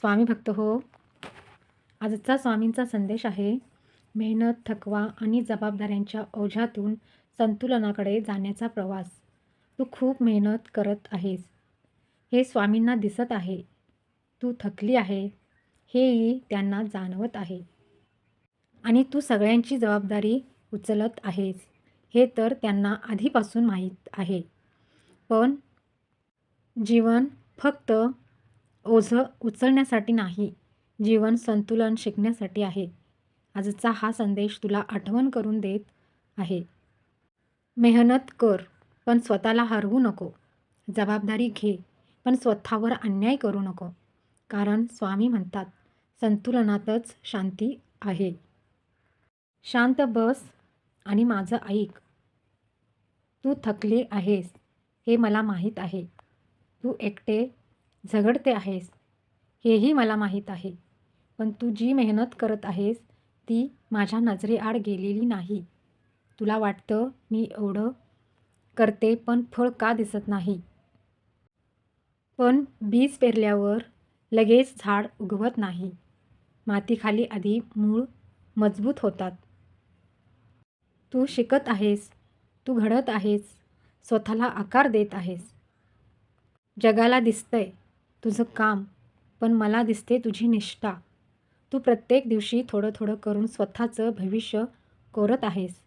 स्वामी भक्त हो. आजचा स्वामींचा संदेश आहे मेहनत थकवा आणि जबाबदाऱ्यांच्या ओझ्यातून संतुलनाकडे जाण्याचा प्रवास. तू खूप मेहनत करत आहेस. हे स्वामींना दिसत आहे. तू थकली आहे. हेही त्यांना जाणवत आहे. आणि तू सगळ्यांची जबाबदारी उचलत आहेस. हे तर त्यांना आधीपासून माहीत आहे. पण जीवन फक्त ओझं उचलण्यासाठी नाही जीवन संतुलन शिकण्यासाठी आहे. आजचा हा संदेश तुला आठवण करून देत आहे. मेहनत कर पण स्वतःला हरवू नको. जबाबदारी घे पण स्वतःवर अन्याय करू नको. कारण स्वामी म्हणतात संतुलनातच शांती आहे. शांत बस आणि माझं ऐक. तू थकले आहेस हे मला माहीत आहे. तू एकटे झगडते आहेस. हेही मला माहीत आहे. पण तू जी मेहनत करत आहेस ती माझ्या नजरेआड गेलेली नाही. तुला वाटतं मी एवढं करते पण फळ का दिसत नाही? पण बीज पेरल्यावर लगेच झाड उगवत नाही. मातीखाली आधी मूळ मजबूत होतात. तू शिकत आहेस. तू घडत आहेस. स्वतःला आकार देत आहेस. जगाला दिसतंय. तुझं काम पण मला दिसते तुझी निष्ठा. तू प्रत्येक दिवशी थोडं थोडं करून स्वतःचं भविष्य कोरत आहेस.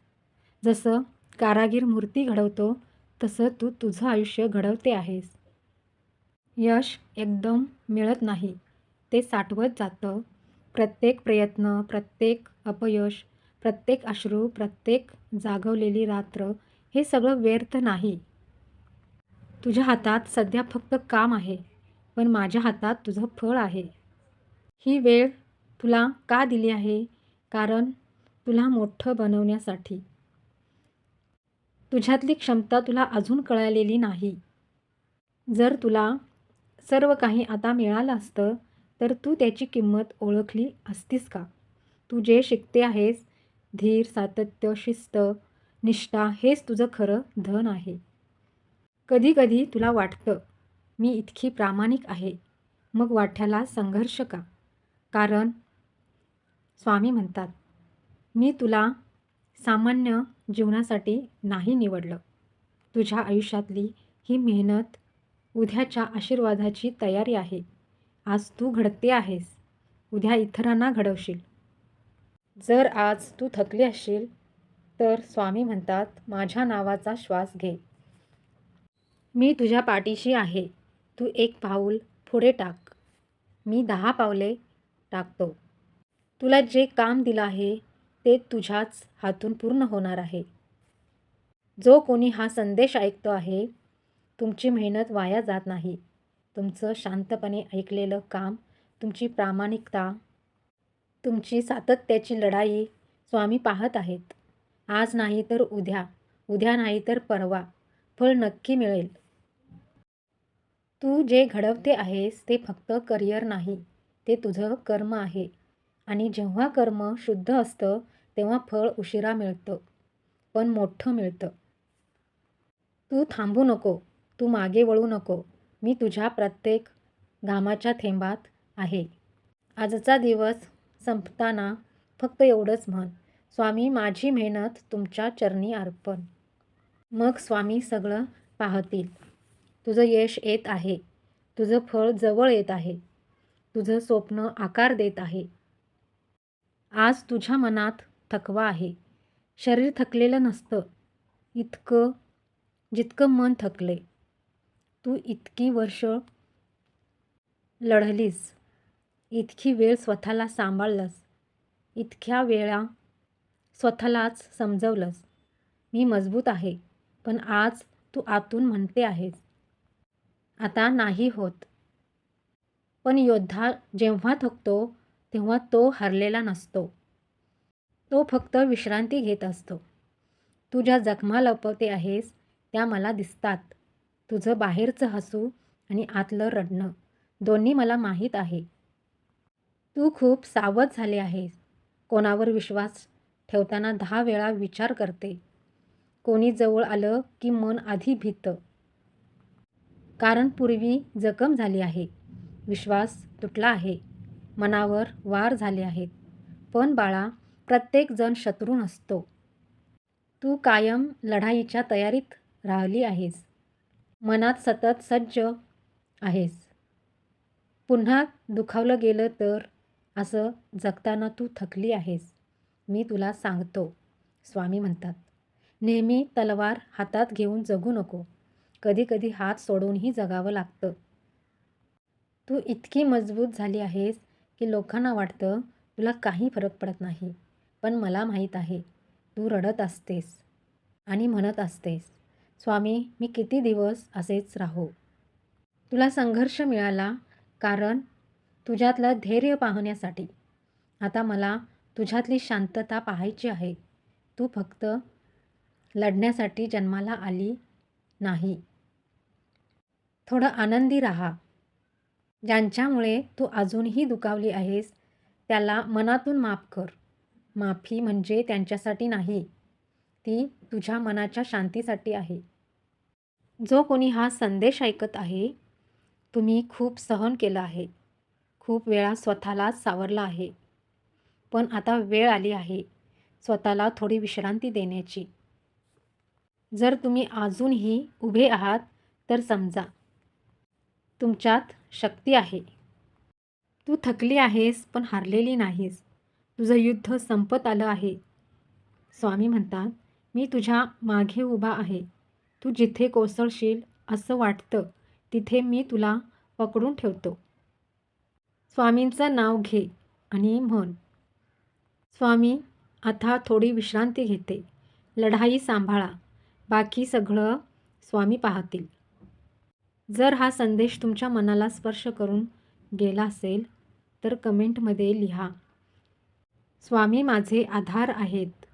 जसं कारागीर मूर्ती घडवतो तसं तू तुझं आयुष्य घडवते आहेस. यश एकदम मिळत नाही. ते साठवत जातं. प्रत्येक प्रयत्न प्रत्येक अपयश प्रत्येक अश्रू प्रत्येक जागवलेली रात्र हे सगळं व्यर्थ नाही. तुझ्या हातात सध्या फक्त काम आहे. पण माझ्या हातात तुझं फळ आहे. ही वेळ तुला का दिली आहे? कारण तुला मोठं बनवण्यासाठी. तुझ्यातली क्षमता तुला अजून कळालेली नाही. जर तुला सर्व काही आता मिळालं असतं तर तू त्याची किंमत ओळखली असतीस का? तू जे शिकते आहेस धीर सातत्य शिस्त निष्ठा हेच तुझं खरं धन आहे. कधीकधी तुला वाटतं मी इतकी प्रामाणिक आहे. मग वाट्याला संघर्ष का? कारण स्वामी म्हणतात मी तुला सामान्य जीवनासाठी नाही निवडलं. तुझ्या आयुष्यातली ही मेहनत उद्याच्या आशीर्वादाची तयारी आहे. आज तू घडते आहेस. उद्या इतरांना घडवशील. जर आज तू थकली असशील तर स्वामी म्हणतात माझ्या नावाचा श्वास घे. मी तुझ्या पाठीशी आहे. तू एक पाऊल पुढे टाक. मी दहा पावले टाकतो. तुला जे काम दिलं आहे ते तुझ्याच हातून पूर्ण होणार आहे. जो कोणी हा संदेश ऐकतो आहे तुमची मेहनत वाया जात नाही. तुमचं शांतपणे ऐकलेलं काम तुमची प्रामाणिकता तुमची सातत्याची लढाई स्वामी पाहत आहेत. आज नाही तर उद्या उद्या नाही तर परवा. फळ नक्की मिळेल. तू जे घडवते आहेस ते फक्त करिअर नाही ते तुझं कर्म आहे. आणि जेव्हा कर्म शुद्ध असतं तेव्हा फळ उशिरा मिळतं पण मोठं मिळतं. तू थांबू नको तू मागे वळू नको. मी तुझ्या प्रत्येक घामाच्या थेंबात आहे. आजचा दिवस संपताना फक्त एवढंच म्हण. स्वामी माझी मेहनत तुमच्या चरणी अर्पण. मग स्वामी सगळं पाहतील. तुझं यश येत आहे. तुझं फळ जवळ येत आहे. तुझं स्वप्न आकार देत आहे. आज तुझ्या मनात थकवा आहे. शरीर थकलेलं नसतं. इतकं जितकं मन थकले. तू इतकी वर्ष लढलीस. इतकी वेळ स्वतःला सांभाळलंस. इतक्या वेळा स्वतःलाच समजवलंस. मी मजबूत आहे पण आज तू आतून म्हणते आहेस. आता नाही होत. पण योद्धा जेव्हा थकतो तेव्हा तो हरलेला नसतो. तो फक्त विश्रांती घेत असतो. तू ज्या जखमा लपवते आहेस त्या मला दिसतात. तुझं बाहेरचं हसू आणि आतलं रडणं दोन्ही मला माहीत आहे. तू खूप सावध झाले आहेस. कोणावर विश्वास ठेवताना दहा वेळा विचार करते. कोणी जवळ आलं की मन आधी भीतं. कारण पूर्वी जखम झाली आहे. विश्वास तुटला आहे. मनावर वार झाले आहेत. पण बाळा प्रत्येकजण शत्रू नसतो. तू कायम लढाईच्या तयारीत राहिली आहेस. मनात सतत सज्ज आहेस. पुन्हा दुखावलं गेलं तर असं जगताना तू थकली आहेस. मी तुला सांगतो. स्वामी म्हणतात नेहमी तलवार हातात घेऊन जगू नको. कधीकधी हात सोडूनही जगावं लागतं. तू इतकी मजबूत झाली आहेस की लोकांना वाटतं तुला काही फरक पडत नाही. पण मला माहीत आहे तू रडत असतेस आणि म्हणत असतेस स्वामी मी किती दिवस असेच राहू. तुला संघर्ष मिळाला कारण तुझ्यातलं धैर्य पाहण्यासाठी. आता मला तुझ्यातली शांतता पाहायची आहे. तू फक्त लढण्यासाठी जन्माला आली नाही. थोडं आनंदी राहा. ज्यांच्यामुळे तू अजूनही दुखावली आहेस त्याला मनातून माफ कर. माफी म्हणजे त्यांच्यासाठी नाही ती तुझ्या मनाच्या शांतीसाठी आहे. जो कोणी हा संदेश ऐकत आहे तुम्ही खूप सहन केलं आहे. खूप वेळा स्वतःलाच सावरला आहे. पण आता वेळ आली आहे स्वतःला थोडी विश्रांती देण्याची. जर तुम्ही अजूनही उभे आहात तर समजा. तुमच्यात शक्ती आहे. तू थकली आहेस पण हारलेली नाहीस. तुझं युद्ध संपत आलं आहे. स्वामी म्हणतात मी तुझ्या मागे उभा आहे. तू जिथे कोसळशील असं वाटतं तिथे मी तुला पकडून ठेवतो. स्वामींचं नाव घे आणि म्हण. स्वामी आता थोडी विश्रांती घेते. लढाई सांभाळा. बाकी सगळं स्वामी पाहतील. जर हा संदेश तुमच्या मनाला स्पर्श करून गेला असेल तर कमेंटमध्ये लिहा. स्वामी माझे आधार आहेत.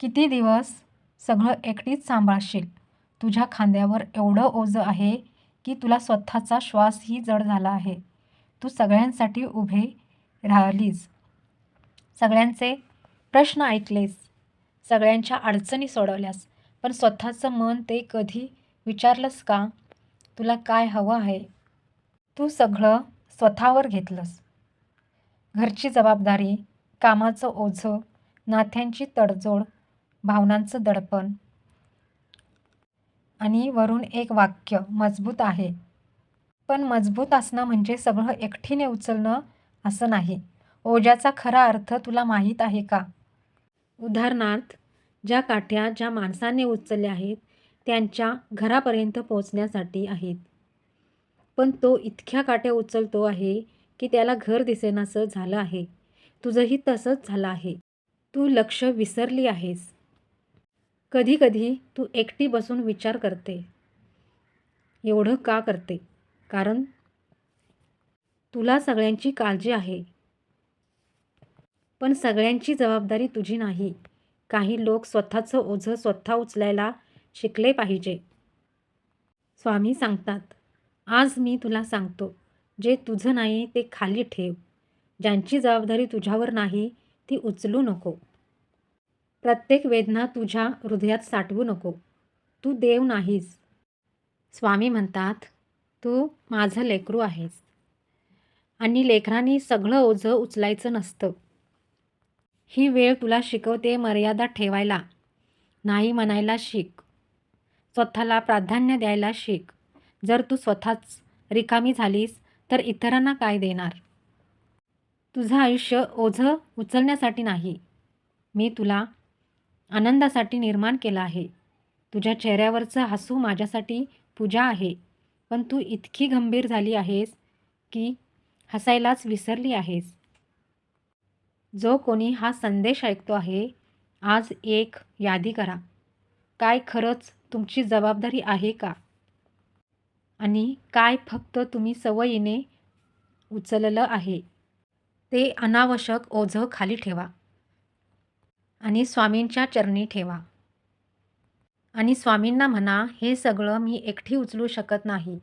किती दिवस सगळं एकटीच सांभाळशील? तुझ्या खांद्यावर एवढं ओझं आहे की तुला स्वतःचा श्वासही जड झाला आहे. तू सगळ्यांसाठी उभे राहिलीस. सगळ्यांचे प्रश्न ऐकलेस. सगळ्यांच्या अडचणी सोडवल्यास. पण स्वतःचं मन ते कधी विचारलंस का? तुला काय हवं आहे? तू सगळं स्वतःवर घेतलंस. घरची जबाबदारी कामाचं ओझं नात्यांची तडजोड भावनांचं दडपण. आणि वरून एक वाक्य मजबूत आहे. पण मजबूत असणं म्हणजे सगळं एकटीने उचलणं असं नाही. ओझ्याचा खरा अर्थ तुला माहीत आहे का? उदाहरणार्थ ज्या काठ्या ज्या माणसाने उचलल्या आहेत त्यांच्या घरापर्यंत पोहोचण्यासाठी आहेत. पण तो इतक्या काठ्या उचलतो आहे की त्याला घर दिसेनासं झालं आहे. तुझंही तसंच झालं आहे. तू लक्ष विसरली आहेस. कधीकधी तू एकटी बसून विचार करते. एवढं का करते? कारण तुला सगळ्यांची काळजी आहे. पण सगळ्यांची जबाबदारी तुझी नाही. काही लोक स्वतःचं ओझं स्वतः उचलायला शिकले पाहिजे. स्वामी सांगतात आज मी तुला सांगतो जे तुझं नाही ते खाली ठेव. ज्यांची जबाबदारी तुझ्यावर नाही ती उचलू नको. प्रत्येक वेदना तुझ्या हृदयात साठवू नको. तू देव नाहीस. स्वामी म्हणतात तू माझं लेकरू आहेस. आणि लेकरांनी सगळं ओझं उचलायचं नसतं. ही वेळ तुला शिकवते मर्यादा ठेवायला. नाही म्हणायला शिक. स्वतःला प्राधान्य द्यायला शिक. जर तू स्वतःच रिकामी झालीस तर इतरांना काय देणार? तुझं आयुष्य ओझं उचलण्यासाठी नाही. मी तुला आनंदासाठी निर्माण केलं आहे. तुझ्या चेहऱ्यावरचं हसू माझ्यासाठी पूजा आहे. पण तू इतकी गंभीर झाली आहेस की हसायलाच विसरली आहेस. जो कोणी हा संदेश ऐकतो आहे आज एक यादी करा. काय खरंच तुमची जबाबदारी आहे का? आणि काय फक्त तुम्ही सवयीने उचललं आहे? ते अनावश्यक ओझं खाली ठेवा. आणि स्वामींच्या चरणी ठेवा. आणि स्वामींना म्हणा हे सगळं मी एकटी उचलू शकत नाही.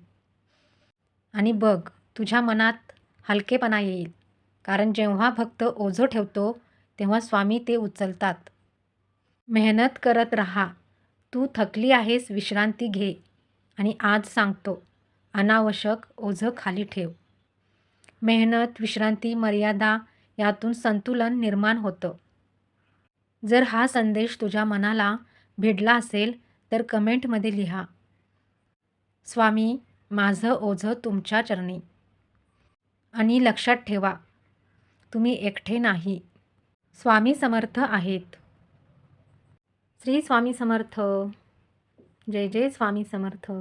आणि बघ तुझ्या मनात हलकेपणा येईल. कारण जेव्हा फक्त ओझं ठेवतो तेव्हा स्वामी ते उचलतात. मेहनत करत राहा. तू थकली आहेस विश्रांती घे. आणि आज सांगतो अनावश्यक ओझं खाली ठेव. मेहनत विश्रांती मर्यादा यातून संतुलन निर्माण होतं. जर हा संदेश तुझ्या मनाला भिडला असेल तर कमेंटमध्ये लिहा. स्वामी माझं ओझं तुमच्या चरणी. आणि लक्षात ठेवा तुम्ही एकटे नाही. स्वामी समर्थ आहेत. श्री स्वामी समर्थ. जय जय स्वामी समर्थ.